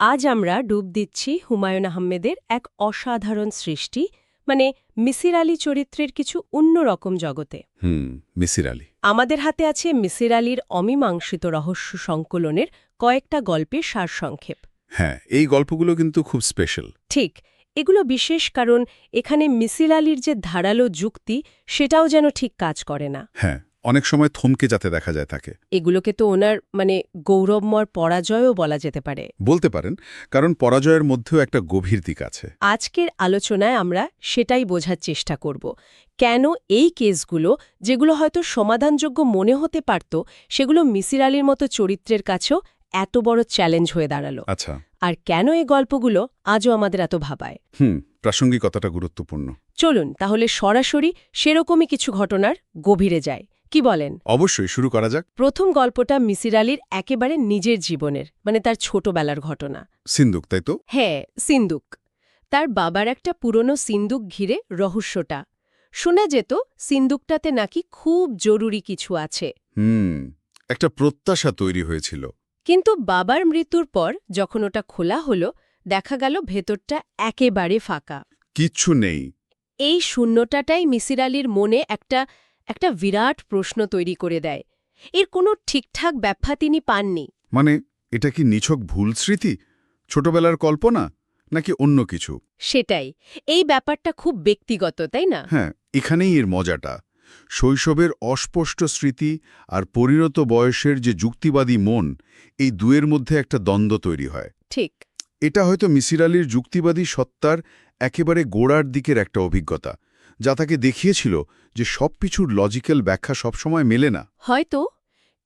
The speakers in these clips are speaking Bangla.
আজ আমরা ডুব দিচ্ছি হুমায়ুন আহমেদের এক অসাধারণ সৃষ্টি মানে মিসির আলী চরিত্রের কিছু অন্যরকম জগতে। হুম মিসির আলী। আমাদের হাতে আছে মিসির আলীর অমীমাংসিত রহস্য সংকলনের কয়েকটা গল্পের সারসংক্ষেপ। হ্যাঁ এই গল্পগুলো কিন্তু খুব স্পেশাল ঠিক এগুলো বিশেষ কারণ এখানে মিসির আলীর যে ধারালো যুক্তি সেটাও যেন ঠিক কাজ করে না। হ্যাঁ অনেক সময় থমকে যাতে দেখা যায় তাকে। এগুলোকে তো ওনার মানে গৌরবময় পরাজয়ও বলা যেতে পারে। বলতে পারেন কারণ পরাজয়ের মধ্যেও একটা গভীর দিক আছে। আজকের আলোচনায় আমরা সেটাই বোঝার চেষ্টা করব। কেন এই কেসগুলো যেগুলো হয়তো সমাধানযোগ্য মনে হতে পারত সেগুলো মিসির আলীর মতো চরিত্রের কাছেও এত বড় চ্যালেঞ্জ হয়ে দাঁড়াল। আচ্ছা। আর কেন এই গল্পগুলো আজও আমাদের এত ভাবায়? হুম প্রাসঙ্গিকতাটা গুরুত্বপূর্ণ। চলুন তাহলে সরাসরি সেরকমই কিছু ঘটনার গভীরে যায় কি বলেন? অবশ্যই শুরু করা যাক। প্রথম গল্পটা মিসির আলীর একেবারে নিজের জীবনের মানে তার ছোটবেলার ঘটনা। সিন্দুক তাই তো? হ্যাঁ সিন্দুক। তার বাবার একটা পুরনো সিন্দুক ঘিরে রহস্যটা। শোনা যেত সিন্দুকটাতে নাকি খুব জরুরি কিছু আছে। হুম একটা প্রত্যাশা তৈরি হয়েছিল। কিন্তু বাবার মৃত্যুর পর যখন ওটা খোলা হলো দেখা গেল ভেতরটা একেবারে ফাঁকা। কিচ্ছু নেই। এই শূন্যটাটাই মিসির আলীর মনে একটা একটা বিরাট প্রশ্ন তৈরি করে দেয়। এর কোনো ঠিকঠাক ব্যাখ্যা তিনি পাননি। মানে এটা কি নিছক ভুল স্মৃতি? ছোটবেলার কল্পনা? নাকি অন্য কিছু? সেটাই। এই ব্যাপারটা খুব ব্যক্তিগত তাই না? হ্যাঁ এখানেই এর মজাটা। শৈশবের অস্পষ্ট স্মৃতি আর পরিণত বয়সের যে যুক্তিবাদী মন এই দুয়ের মধ্যে একটা দ্বন্দ্ব তৈরি হয়। ঠিক। এটা হয়তো মিসির আলীর যুক্তিবাদী সত্তার একেবারে গোড়ার দিকের একটা অভিজ্ঞতা। যা তাকে দেখিয়েছিল যে সব কিছুর লজিক্যাল ব্যাখ্যা সবসময় মেলে না। হয়তো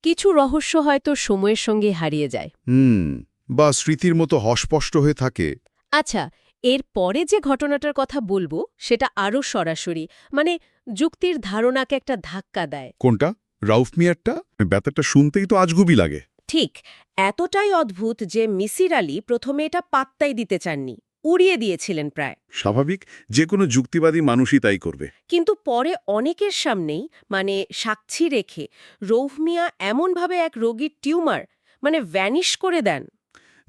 কিছু রহস্য হয়তো সময়ের সঙ্গে হারিয়ে যায়। হুম বা স্মৃতির মতো হস্পষ্ট হয়ে থাকে। আচ্ছা এর পরে যে ঘটনাটার কথা বলব সেটা আরও সরাসরি মানে যুক্তির ধারণাকে একটা ধাক্কা দেয়। কোনটা? রাউফ মিয়ারটা? ব্যাপারটা শুনতেই তো আজগুবি লাগে। ঠিক এতটাই অদ্ভুত যে মিসির আলী প্রথমে এটা পাত্তাই দিতে চাননি। উড়িয়ে দিয়েছিলেন প্রায়। স্বাভাবিক যে কোনো যুক্তিবাদী মানুষই তাই করবে। কিন্তু পরে অনেকের সামনেই মানে সাক্ষী রেখে রৌহমিয়া এমনভাবে এক রোগীর টিউমার মানে ভ্যানিশ করে দেন।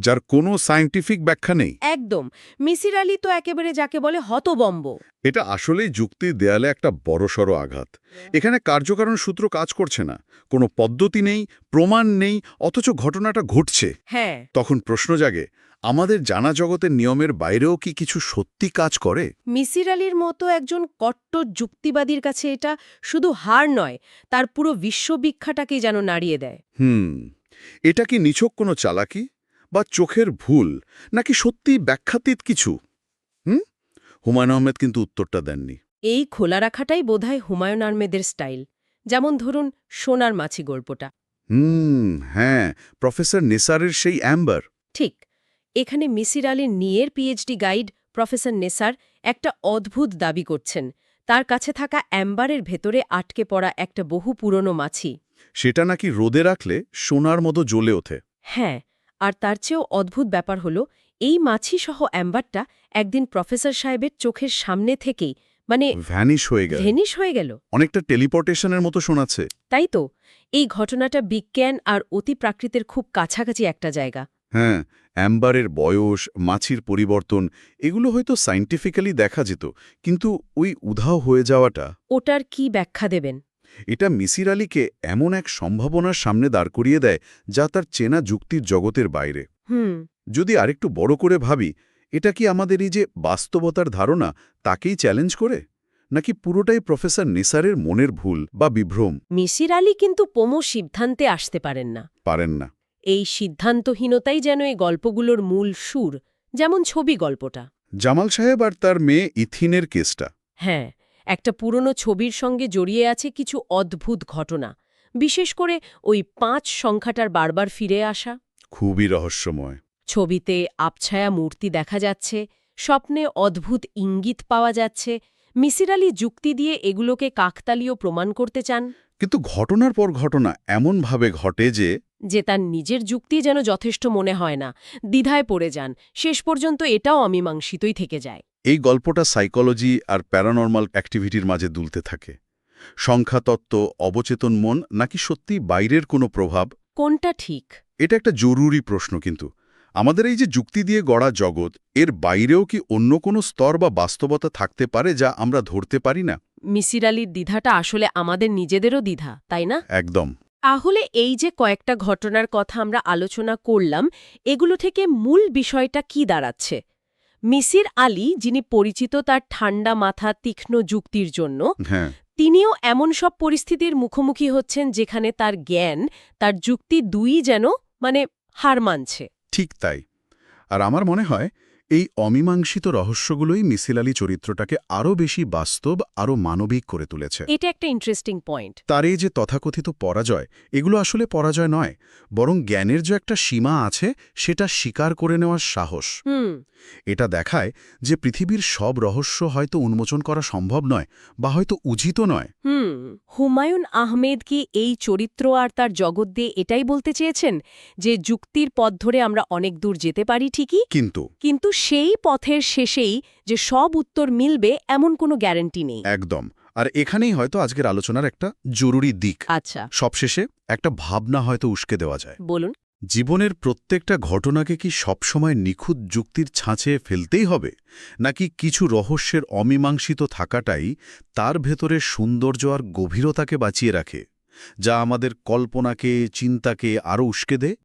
যার কোনো সায়েন্টিফিক ব্যাখ্যা নেই। একদম। মিসির আলী তো একেবারে যাকে বলে হতবম্ব। এটা আসলেই যুক্তির দেয়ালে একটা বড়সড় আঘাত। এখানে কার্যকারণ সূত্র কাজ করছে না। কোনো পদ্ধতি নেই প্রমাণ নেই অথচ ঘটনাটা ঘটছে। হ্যাঁ। তখন প্রশ্ন জাগে আমাদের জানা জগতের নিয়মের বাইরেও কি কিছু সত্যি কাজ করে? মিসির আলীর মতো একজন কট্টর যুক্তিবাদীর কাছে এটা শুধু হার নয় তার পুরো বিশ্ববিখ্যাটাকেই যেন নাড়িয়ে দেয়। হুম। এটা কি নিছক কোনো চালাকি? বা চোখের ভুল নাকি সত্যি ব্যাখ্যাতীত কিছু? হুম? হুমায়ুন আহমেদ কিন্তু উত্তরটা দেননি। এই খোলা রাখাটাই বোধহয় হুমায়ুন আহমেদের স্টাইল। যেমন ধরুন সোনার মাছি গল্পটা। হুম হ্যাঁ প্রফেসর নেসারের সেই অ্যাম্বার। ঠিক এখানে মিসির আলীর নিয়ের পিএইচডি গাইড প্রফেসর নেসার একটা অদ্ভুত দাবি করছেন। তার কাছে থাকা অ্যাম্বারের ভেতরে আটকে পড়া একটা বহু পুরনো মাছি। সেটা নাকি রোদে রাখলে সোনার মতো জ্বলে ওঠে। হ্যাঁ আর তার চেয়েও অদ্ভুত ব্যাপার হল এই মাছি সহ অ্যাম্বারটা একদিন প্রফেসর সাহেবের চোখের সামনে থেকেই মানে ভ্যানিশ হয়ে গেল। ভ্যানিশ হয়ে গেল। অনেকটা টেলিপোর্টেশনের মতো শোনাচ্ছে। তাই তো? এই ঘটনাটা বিজ্ঞান আর অতি প্রাকৃতের খুব কাছাকাছি একটা জায়গা। হ্যাঁ অ্যাম্বারের বয়স মাছির পরিবর্তন এগুলো হয়তো সাইন্টিফিক্যালি দেখা যেত কিন্তু ওই উধাও হয়ে যাওয়াটা ওটার কি ব্যাখ্যা দেবেন? এটা মিসির আলীকে এমন এক সম্ভাবনার সামনে দাঁড় করিয়ে দেয় যা তার চেনা যুক্তির জগতের বাইরে। হুম। যদি আরেকটু বড় করে ভাবি এটা কি আমাদের এই যে বাস্তবতার ধারণা তাকেই চ্যালেঞ্জ করে? নাকি পুরোটাই প্রফেসর নিসারের মনের ভুল বা বিভ্রম? মিসির আলী কিন্তু পোমো সিদ্ধান্তে আসতে পারেন না। পারেন না। এই সিদ্ধান্তহীনতাই যেন এই গল্পগুলোর মূল সুর যেমন ছবি গল্পটা। জামাল সাহেব আর তার মেয়ে ইথিনের কেসটা। হ্যাঁ একটা পুরনো ছবির সঙ্গে জড়িয়ে আছে কিছু অদ্ভুত ঘটনা বিশেষ করে ওই পাঁচ সংখ্যাটার বারবার ফিরে আসা। খুবই রহস্যময়। ছবিতে আবছায়া মূর্তি দেখা যাচ্ছে স্বপ্নে অদ্ভুত ইঙ্গিত পাওয়া যাচ্ছে মিসির আলী যুক্তি দিয়ে এগুলোকে কাকতালীয় প্রমাণ করতে চান। কিন্তু ঘটনার পর ঘটনা এমনভাবে ঘটে যে যে তার নিজের যুক্তি যেন যথেষ্ট মনে হয় না দ্বিধায় পড়ে যান। শেষ পর্যন্ত এটাও অমীমাংসিতই থেকে যায়। এই গল্পটা সাইকোলজি আর প্যারানর্মাল অ্যাক্টিভিটির মাঝে দুলতে থাকে। সংখ্যাতত্ত্ব অবচেতন মন নাকি সত্যি বাইরের কোনো প্রভাব? কোনটা ঠিক? এটা একটা জরুরি প্রশ্ন কিন্তু। আমাদের এই যে যুক্তি দিয়ে গড়া জগৎ এর বাইরেও কি অন্য কোনো স্তর বা বাস্তবতা থাকতে পারে যা আমরা ধরতে পারি না? মিসির আলির দ্বিধাটা আসলে আমাদের নিজেদেরও দ্বিধা তাই না? একদম। তাহলে এই যে কয়েকটা ঘটনার কথা আমরা আলোচনা করলাম এগুলো থেকে মূল বিষয়টা কি দাঁড়াচ্ছে? মিসির আলী যিনি পরিচিত তার ঠান্ডা মাথা তীক্ষ্ণ যুক্তির জন্য হ্যাঁ। তিনিও এমন সব পরিস্থিতির মুখোমুখি হচ্ছেন যেখানে তার জ্ঞান তার যুক্তি দুই যেন মানে হার মানছে। ঠিক তাই। আর আমার মনে হয় এই অমীমাংসিত রহস্যগুলোই মিসিল আলী চরিত্রটাকে আরও বেশি বাস্তব আরও মানবিক করে তুলেছে। এটা একটা ইন্টারেস্টিং পয়েন্ট তার এই যে তথাকথিত পরাজয় এগুলো আসলে পরাজয় নয় বরং জ্ঞানের যে একটা সীমা আছে সেটা স্বীকার করে নেওয়ার সাহস। হুম। এটা দেখায় যে পৃথিবীর সব রহস্য হয়তো উন্মোচন করা সম্ভব নয় বা হয়তো উচিত নয়। হুম হুমায়ুন আহমেদ কি এই চরিত্র আর তার জগৎ দিয়ে এটাই বলতে চেয়েছেন? যে যুক্তির পথ ধরে আমরা অনেক দূর যেতে পারি ঠিকই? কিন্তু কিন্তু সেই পথের শেষেই যে সব উত্তর মিলবে এমন কোনো গ্যারান্টি নেই। একদম। আর এখানেই হয়তো আজকের আলোচনার একটা জরুরি দিক। আচ্ছা। সবশেষে একটা ভাবনা হয়তো উস্কে দেওয়া যায়। বলুন। জীবনের প্রত্যেকটা ঘটনাকে কি সবসময় নিখুঁত যুক্তির ছাঁচে ফেলতেই হবে? নাকি কিছু রহস্যের অমীমাংসিত থাকাটাই তার ভেতরে সৌন্দর্য আর গভীরতাকে বাঁচিয়ে রাখে যা আমাদের কল্পনাকে চিন্তাকে আরও উস্কে দেয়?